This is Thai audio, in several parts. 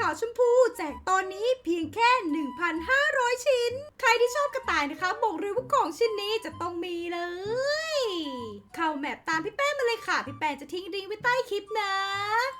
ขาวชมพู แจกตอนนี้เพียงแค่ 1,500 ชิ้น ใครที่ชอบกระต่ายนะคะ บอกเลยว่าของชิ้นนี้จะต้องมีเลย เข้าแมปตามพี่แป้งมาเลยค่ะ พี่แป้งจะทิ้งลิงก์ไว้ใต้คลิปนะ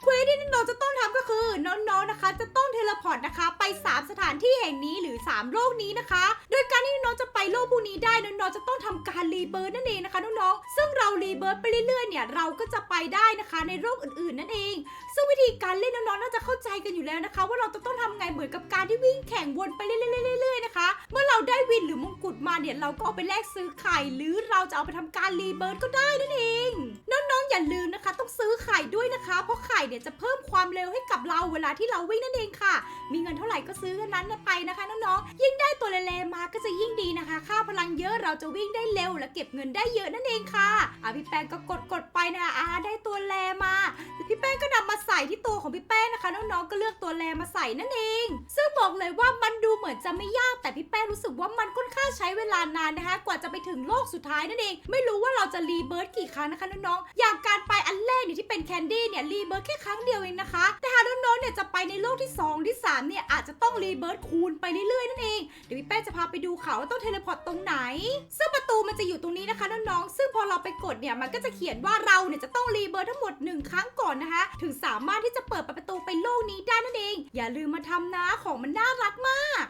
เควสที่น้องจะต้องทำก็คือน้องๆนะคะ จะต้องเทเลพอร์ตนะคะ ไป 3 สถานที่แห่งนี้หรือ 3 โลกนี้นะคะ โดยการที่น้องจะไปโลกพวกนี้ได้น้องๆจะต้องทำการรีเบิร์ดนั่นเองนะคะน้องๆซึ่งเรา รีเบิร์ดไปเรื่อยๆเนี่ยเราก็จะไปได้นะคะในโลกอื่นๆนั่นเอง ซึ่งวิธีการเล่นน้องๆน่าจะเข้าใจกันอยู่แล้วนะคะ ว่าเราจะต้องทำไงเหมือนกับการที่วิ่งแข่งวนไปเรื่อยๆๆๆนะคะ เมื่อเราได้วินหรือมงกุฎมาเนี่ยเราก็เอาไปแลกซื้อไข่ หรือเราจะเอาไปทำการรีเบิร์ดก็ได้นั่นเองน้องๆอย่าลืมนะคะ ต้องซื้อไข่ด้วยนะคะ เพราะไข่เนี่ยจะเพิ่มความเร็วให้กับเราเวลาที่เราวิ่งนั่นเองค่ะ มีเงินเท่าไหร่ก็ซื้อนนั้นไปนะคะน้อง เยอะเราจะวิ่งได้เร็วและเก็บเงินได้เยอะนั่นเองค่ะอะพี่แป้งก็กดกดๆไปนะคะอ่าได้ตัวแลมา ส่ที่ตัวของพี่แป้งนะคะน้องๆก็เลือกตัวแลมาใส่นั่นเอง ซึ่งบอกเลยว่ามันดูเหมือนจะไม่ยากแต่พี่แป้งรู้สึกว่ามันค่อนข้างใช้เวลานานนะคะ กว่าจะไปถึงโลกสุดท้ายนั่นเอง ไม่รู้ว่าเราจะรีเบิร์ดกี่ครั้งนะคะน้องๆอย่างการไปอันแรกเนี่ยที่เป็นแคนดี้เนี่ยรีเบิร์ดแค่ครั้งเดียวเองนะคะ แต่หากน้องๆเนี่ยจะไปในโลกที่สองที่สามเนี่ยอาจจะต้องรีเบิร์ดคูณไปเรื่อยๆนั่นเองเดี๋ยวพี่แป้งจะพาไปดูเขาว่าต้องเทเลพอร์ตตรงไหนซึ่งป มันจะอยู่ตรงนี้นะคะน้องๆซึ่งพอเราไปกดเนี่ยมันก็จะเขียนว่าเราเนี่ยจะต้องรีเบิร์ดทั้งหมด 1 ครั้งก่อนนะคะ ถึงสามารถที่จะเปิดประตูไปโลกนี้ได้นั่นเอง อย่าลืมมาทำนะของมันน่ารักมาก